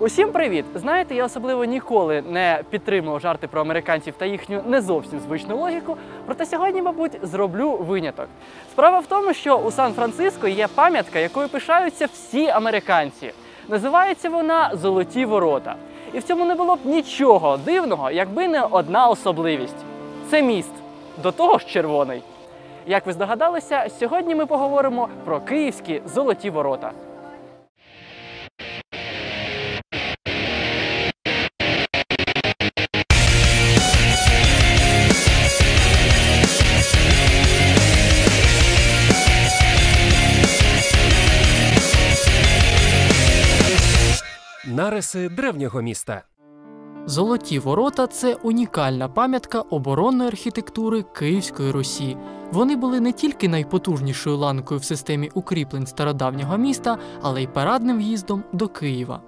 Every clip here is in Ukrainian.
Усім привіт! Знаєте, я особливо ніколи не підтримував жарти про американців та їхню не зовсім звичну логіку. Проте сьогодні, мабуть, зроблю виняток. Справа в тому, що у Сан-Франциско є пам'ятка, якою пишаються всі американці. Називається вона Золоті ворота. І в цьому не було б нічого дивного, якби не одна особливість це міст, до того ж червоний. Як ви здогадалися, сьогодні ми поговоримо про київські золоті ворота. Нариси древнього міста. Золоті ворота це унікальна пам'ятка оборонної архітектури Київської Русі. Вони були не тільки найпотужнішою ланкою в системі укріплень стародавнього міста, але й парадним в'їздом до Києва.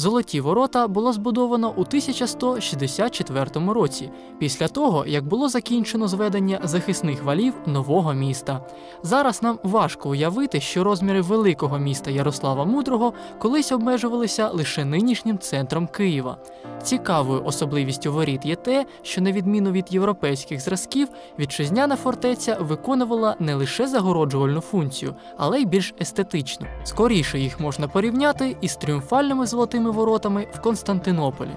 Золоті ворота було збудовано у 1164 році, після того як було закінчено зведення захисних валів нового міста. Зараз нам важко уявити, що розміри великого міста Ярослава Мудрого колись обмежувалися лише нинішнім центром Києва. Цікавою особливістю воріт є те, що на відміну від європейських зразків, вітчизняна фортеця виконувала не лише загороджувальну функцію, але й більш естетичну. Скоріше їх можна порівняти із тріумфальними золотими воротами в Константинополі.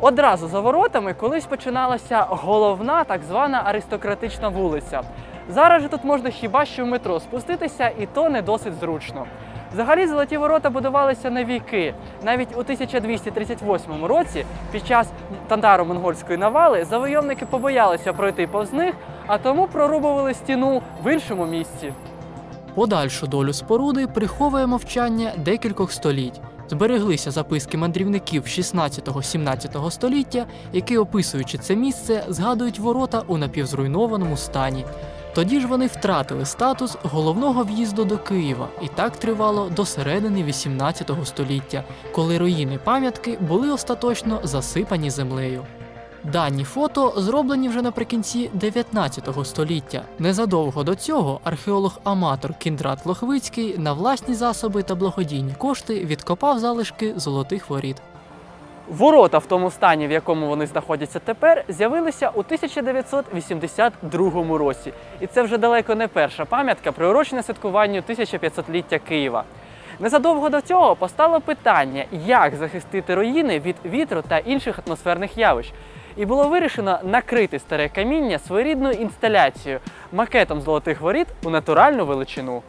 Одразу за воротами колись починалася головна так звана аристократична вулиця. Зараз же тут можна хіба що в метро спуститися, і то не досить зручно. Взагалі золоті ворота будувалися на віки. Навіть у 1238 році, під час татаро-монгольської навали, завойовники побоялися пройти повз них, а тому прорубували стіну в іншому місці. Подальшу долю споруди приховує мовчання декількох століть. Збереглися записки мандрівників 16-17 століття, які, описуючи це місце, згадують ворота у напівзруйнованому стані. Тоді ж вони втратили статус головного в'їзду до Києва, і так тривало до середини 18 століття, коли руїни пам'ятки були остаточно засипані землею. Дані фото зроблені вже наприкінці 19 століття. Незадовго до цього археолог-аматор Кіндрат Лохвицький на власні засоби та благодійні кошти відкопав залишки золотих воріт. Ворота в тому стані, в якому вони знаходяться тепер, з'явилися у 1982 році. І це вже далеко не перша пам'ятка, приурочена святкуванню 1500-ліття Києва. Незадовго до цього постало питання, як захистити руїни від вітру та інших атмосферних явищ. І було вирішено накрити старе каміння своєрідною інсталяцією, макетом золотих воріт у натуральну величину.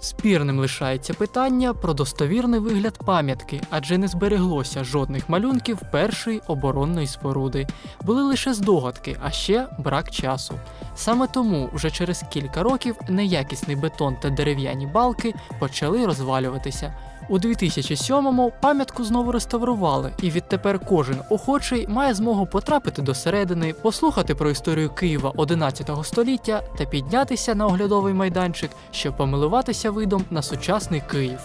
Спірним лишається питання про достовірний вигляд пам'ятки, адже не збереглося жодних малюнків першої оборонної споруди. Були лише здогадки, а ще брак часу. Саме тому вже через кілька років неякісний бетон та дерев'яні балки почали розвалюватися. У 2007-му пам'ятку знову реставрували, і відтепер кожен охочий має змогу потрапити до середини, послухати про історію Києва 11 століття та піднятися на оглядовий майданчик, щоб помилуватися видом на сучасний Київ.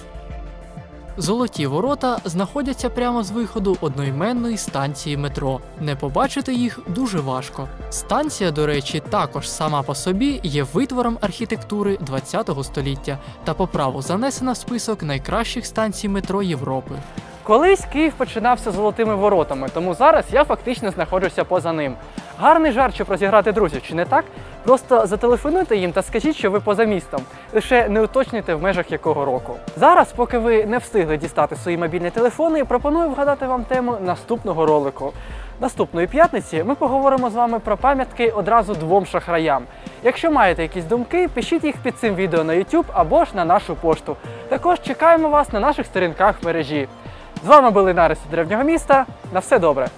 Золоті ворота знаходяться прямо з виходу одноіменної станції метро. Не побачити їх дуже важко. Станція, до речі, також сама по собі є витвором архітектури ХХ століття та по праву занесена в список найкращих станцій метро Європи. Колись Київ починався золотими воротами, тому зараз я фактично знаходжуся поза ним. Гарний жарт, щоб розіграти друзів, чи не так? Просто зателефонуйте їм та скажіть, що ви поза містом. Лише не уточнюйте в межах якого року. Зараз, поки ви не встигли дістати свої мобільні телефони, пропоную вгадати вам тему наступного ролику. Наступної п'ятниці ми поговоримо з вами про пам'ятки одразу двом шахраям. Якщо маєте якісь думки, пишіть їх під цим відео на YouTube або ж на нашу пошту. Також чекаємо вас на наших сторінках в мережі. З вами були Нариси древнього міста. На все добре!